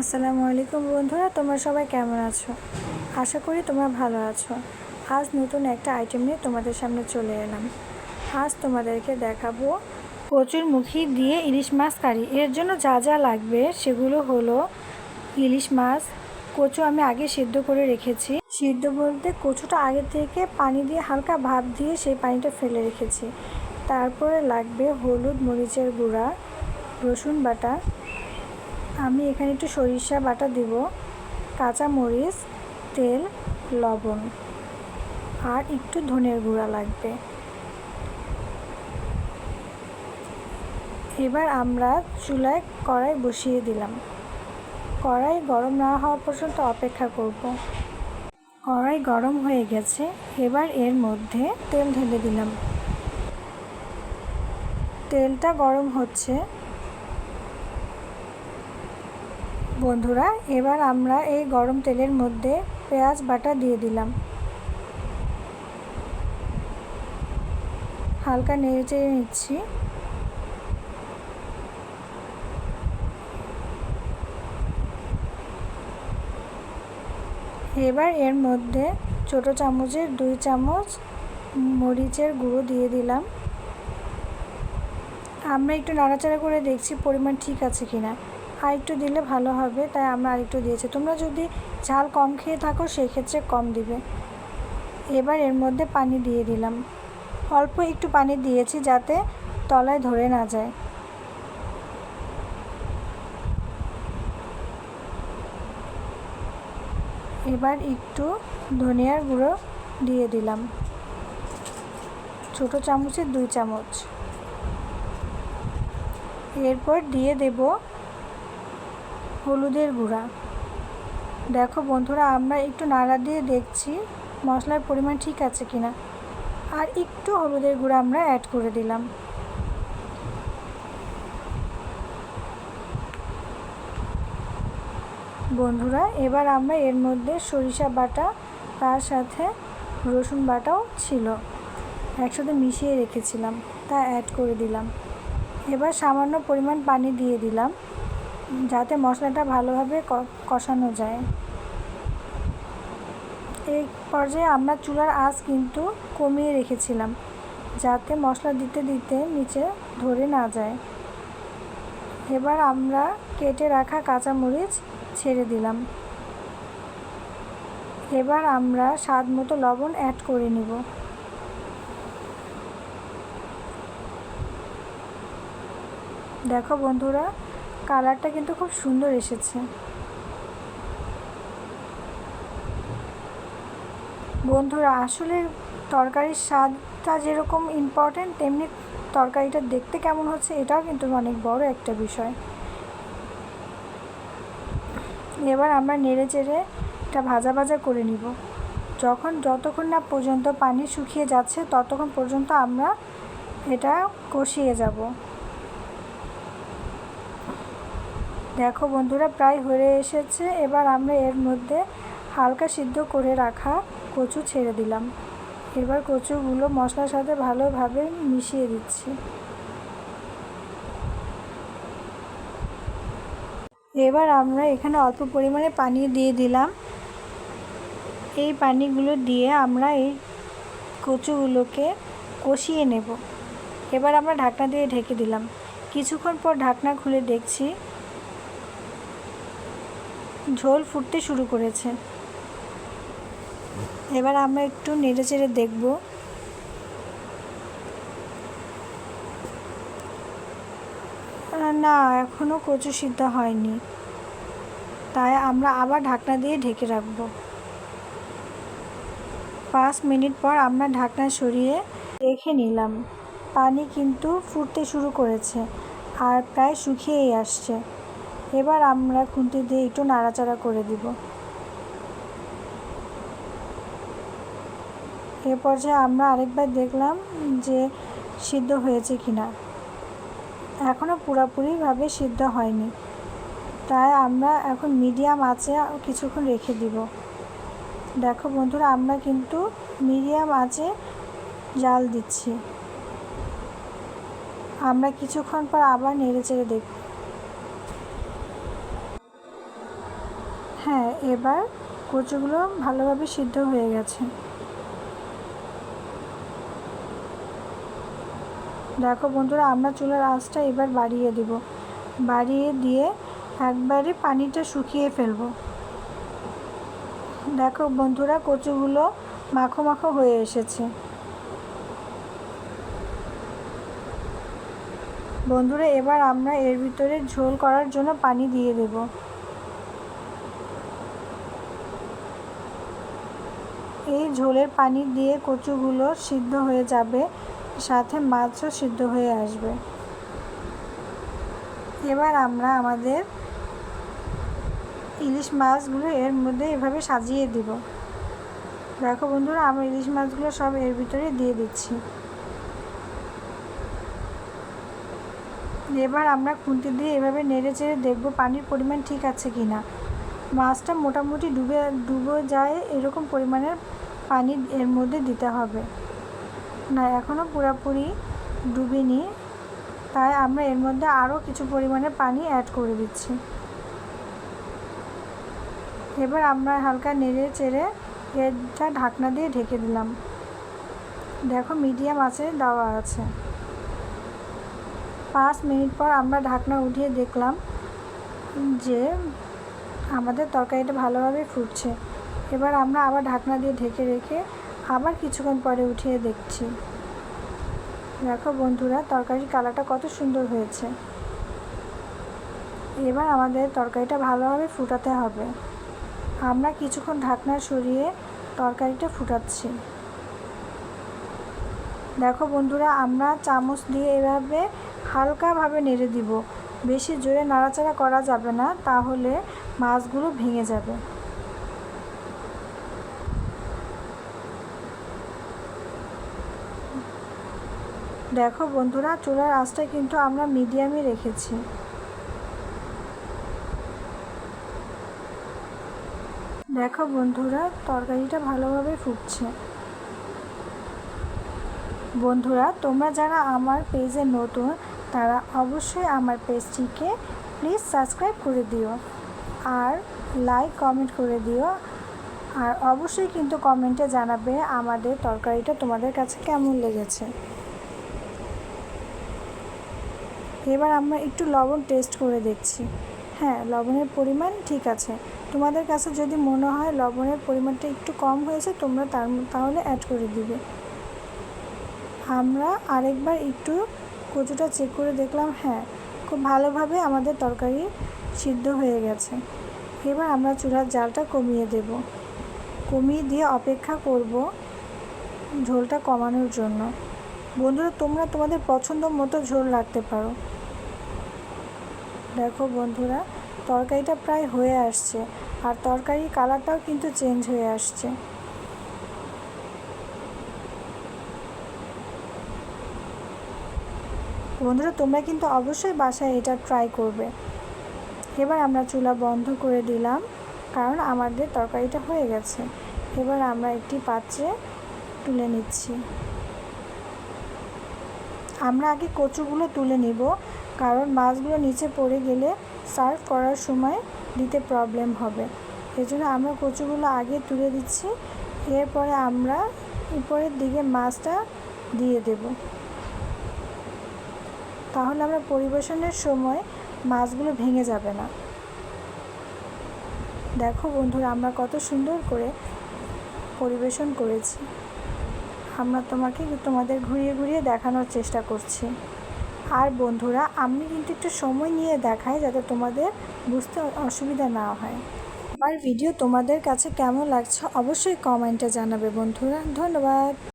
আসসালামু আলাইকুম বন্ধুরা, তোমরা সবাই কেমন আছো? আশা করি তোমরা ভালো আছো। আজ নতুন একটা আইটেম নিয়ে তোমাদের সামনে চলে এলাম। আজ তোমাদেরকে দেখাবো কচুর মুখি দিয়ে ইলিশ মাছ কারি। এর জন্য যা যা লাগবে সেগুলো হলো ইলিশ মাছ, কচু আমি আগে সিদ্ধ করে রেখেছি। সিদ্ধ বলতে কচুটা আগে থেকে পানি দিয়ে হালকা ভাপ দিয়ে সেই পানিটা ফেলে রেখেছি। তারপরে লাগবে হলুদ মরিচের গুঁড়া, রসুন বাটা আমি এখানে একটু সরিষা বাটা দিব, কাঁচা মরিচ, তেল, লবণ, আর একটু ধনের গুঁড়া লাগবে। এবার আমরা চুলায় কড়াই বসিয়ে দিলাম। কড়াই গরম না হওয়া পর্যন্ত অপেক্ষা করব। কড়াই গরম হয়ে গেছে, এবার এর মধ্যে তেল ঢেলে দিলাম। তেলটা গরম হচ্ছে। বন্ধুরা, এবার আমরা এই গরম তেলের মধ্যে পেঁয়াজ বাটা দিয়ে দিলাম। হালকা নেড়ে চেড়ে নিচ্ছি। এবার এর মধ্যে ছোট চামচের দুই চামচ মরিচের গুঁড়ো দিয়ে দিলাম। আমরা একটু নাড়াচাড়া করে দেখছি পরিমাণ ঠিক আছে কিনা। আর একটু দিলে ভালো হবে, তাই আমরা আরেকটু দিয়েছি। তোমরা যদি ঝাল কম খেয়ে থাকো সেই ক্ষেত্রে কম দিবে। এবার এর মধ্যে পানি দিয়ে দিলাম। অল্প একটু পানি দিয়েছি যাতে তলায় ধরে না যায়। এবার একটু ধনিয়ার গুঁড়ো দিয়ে দিলাম। ছোট চামচের দুই চামচ। এরপর দিয়ে দেব হলুদের গুঁড়া। দেখো বন্ধুরা, আমরা একটু নাড়া দিয়ে দেখছি মশলার পরিমাণ ঠিক আছে কি না আর একটু হলুদের গুঁড়া আমরা অ্যাড করে দিলাম। বন্ধুরা, এবার আমরা এর মধ্যে সরিষা বাটা, তার সাথে রসুন বাটাও ছিল। একসাথে মিশিয়ে রেখেছিলাম, তা অ্যাড করে দিলাম। এবার সামান্য পরিমাণ পানি দিয়ে দিলাম। যাতে মশলাটা ভালোভাবে কষানো যায়। এই পর্যায়ে আমরা চুলার আঁচ কিন্তু কমিয়ে রেখেছিলাম, যাতে মশলা দিতে দিতে নিচে ধরে না যায়। এবার আমরা কেটে রাখা কাঁচামরিচ ছেড়ে দিলাম। এবার আমরা স্বাদ মতো লবণ অ্যাড করে নিব। দেখো বন্ধুরা কালারটা কিন্তু খুব সুন্দর এসেছে। বন্ধুরা, আসলে তরকারির স্বাদটা যেরকম ইম্পর্টেন্ট তেমনি তরকারিটা দেখতে কেমন হচ্ছে এটাও কিন্তু অনেক বড় একটা বিষয়। এবার আমরা নেড়ে চেড়ে এটা ভাজা ভাজা করে নিব। যখন যতক্ষণ না পর্যন্ত পানি শুকিয়ে যাচ্ছে, ততক্ষণ পর্যন্ত আমরা এটা কষিয়ে যাব। দেখো বন্ধুরা, প্রায় হয়ে এসেছে। এবার আমরা এর মধ্যে হালকা সিদ্ধ করে রাখা কচু ছেড়ে দিলাম। এবার কচুগুলো মশলার সাথে ভালোভাবে মিশিয়ে দিচ্ছি। এবার আমরা এখানে অল্প পরিমাণে পানি দিয়ে দিলাম। এই পানিগুলো দিয়ে আমরা এই কচুগুলোকে কষিয়ে নেব। এবার আমরা ঢাকনা দিয়ে ঢেকে দিলাম। কিছুক্ষণ পর ঢাকনা খুলে দেখছি ঝোল ফুটতে শুরু করেছে। এবার আমরা একটু নেড়ে চেড়ে দেখব। না এখনও কচু সিদ্ধ হয়নি। তাই আমরা আবার ঢাকনা দিয়ে ঢেকে রাখব। পাঁচ মিনিট পর আমরা ঢাকনা সরিয়ে রেখে নিলাম। পানি কিন্তু ফুটতে শুরু করেছে আর প্রায় শুকিয়েই আসছে। এবার আমরা খুন্তি দিয়ে একটু নাড়াচাড়া করে দিব। এ পর্যায়ে আমরা আরেকবার দেখলাম যে সিদ্ধ হয়েছে কি না এখনও পুরোপুরিভাবে সিদ্ধ হয়নি। তাই আমরা এখন মিডিয়াম আঁচে কিছুক্ষণ রেখে দিব। দেখো বন্ধুরা, আমরা কিন্তু মিডিয়াম আঁচে জাল দিচ্ছি। আমরা কিছুক্ষণ পর আবার নেড়ে চেড়ে দেখব। এবার কচুগুলো ভালোভাবে সিদ্ধ হয়ে গেছে। দেখো বন্ধুরা, আমরা চুলার আঁচটা এবার বাড়িয়ে দিব। বাড়িয়ে দিয়ে একবারে পানিটা শুকিয়ে ফেলব। দেখো বন্ধুরা, কচুগুলো মাখো মাখো হয়ে এসেছে। বন্ধুরা, এবার আমরা এর ভিতরে ঝোল করার জন্য পানি দিয়ে দেব। এই ঝোলের পানি দিয়ে কচুগুলো সিদ্ধ হয়ে যাবে, সাথে মাছও সিদ্ধ হয়ে আসবে। এবার আমরা আমাদের ইলিশ মাছগুলো এর মধ্যে এভাবে সাজিয়ে দিব। দেখো বন্ধুরা আমরা ইলিশ মাছগুলো সব এর ভিতরে দিয়ে দিচ্ছি। এবার আমরা খুন্তি দিয়ে এভাবে নেড়ে চেড়ে দেখব পানির পরিমাণ ঠিক আছে কি না মাছটা মোটামুটি ডুবে ডুবে যায় এরকম পরিমাণের পানি এর মধ্যে দিতে হবে। না এখনও পুরোপুরি ডুবিনি, তাই আমরা এর মধ্যে আরও কিছু পরিমাণে পানি অ্যাড করে দিচ্ছি। এবার আমরা হালকা নেড়ে চেড়ে এটা ঢাকনা দিয়ে ঢেকে দিলাম। দেখো, মিডিয়াম আছে, দেওয়া আছে। পাঁচ মিনিট পর আমরা ঢাকনা উঠিয়ে দেখলাম যে আমাদের তরকারিটা ভালোভাবে ফুটছে। এবার আমরা আবার ঢাকনা দিয়ে ঢেকে রেখে আবার কিছুক্ষণ পরে উঠিয়ে দেখছি। দেখো বন্ধুরা, তরকারির কালারটা কত সুন্দর হয়েছে। এবার আমাদের তরকারিটা ভালোভাবে ফুটাতে হবে। আমরা কিছুক্ষণ ঢাকনা সরিয়ে তরকারিটা ফুটাচ্ছি। দেখো বন্ধুরা, আমরা চামচ দিয়ে এভাবে হালকাভাবে নেড়ে দিব। বেশি জোরে নাড়াচাড়া করা যাবে না, তাহলে মাছগুলো ভেঙে যাবে। দেখো বন্ধুরা, চুলার আঁচটা কিন্তু আমরা মিডিয়ামে রেখেছি। দেখো বন্ধুরা, তরকারিটা ভালোভাবে ফুটছে। বন্ধুরা, তোমরা যারা আমার পেজে নতুন, তারা অবশ্যই আমার পেজটিকে প্লিজ সাবস্ক্রাইব করে দিও। আর লাইক, কমেন্ট করে দিও। আর অবশ্যই কিন্তু কমেন্টে জানাবে আমাদের তরকারিটা তোমাদের কাছে কেমন লেগেছে। এবার আমরা একটু লবণ টেস্ট করে দেখছি। হ্যাঁ লবণের পরিমাণ ঠিক আছে। তোমাদের কাছে যদি মনে হয় লবণের পরিমাণটা একটু কম হয়েছে, তোমরা তার তাহলে অ্যাড করে দিবে। আমরা আরেকবার একটু কচুটা চেক করে দেখলাম হ্যাঁ খুব ভালোভাবে আমাদের তরকারি সিদ্ধ হয়ে গেছে। এবার আমরা চুলার জালটা কমিয়ে দেব। কমিয়ে দিয়ে অপেক্ষা করব ঝোলটা কমানোর জন্য। বন্ধুরা, তোমরা তোমাদের পছন্দ মতো ঝোল রাখতে পারো। দেখো বন্ধুরা, তরকারিটা প্রায় হয়ে আসছে, আর তরকারির কালারটাও কিন্তু চেঞ্জ হয়ে আসছে। বন্ধুরা, তোমরা কিন্তু অবশ্যই বাসায় এটা ট্রাই করবে। এবার আমরা চুলা বন্ধ করে দিলাম, কারণ আমাদের তরকারিটা হয়ে গেছে। এবার আমরা একটি পাত্রে তুলে নিচ্ছি। আমরা আগে কচুগুলো তুলে নিব কারণ মাছগুলো নিচে পড়ে গেলে সার্ভ করার সময় দিতে প্রবলেম হবে। এজন্য আমরা কচুগুলো আগে তুলে দিচ্ছি, এরপরে আমরা উপরের দিকে মাছটা দিয়ে দেব। তাহলে আমরা পরিবেশনের সময় মাছগুলো ভেঙে যাবে না। দেখো বন্ধুরা, আমরা কত সুন্দর করে পরিবেশন করেছি। আমরা তোমাকে তোমাদের ঘুরিয়ে ঘুরিয়ে দেখানোর চেষ্টা করছি। আর বন্ধুরা, আমি কিন্তু একটু সময় নিয়ে দেখাই যাতে তোমাদের বুঝতে অসুবিধা না হয়। আমার ভিডিও তোমাদের কাছে কেমন লাগছে অবশ্যই কমেন্টে জানাবে বন্ধুরা। ধন্যবাদ।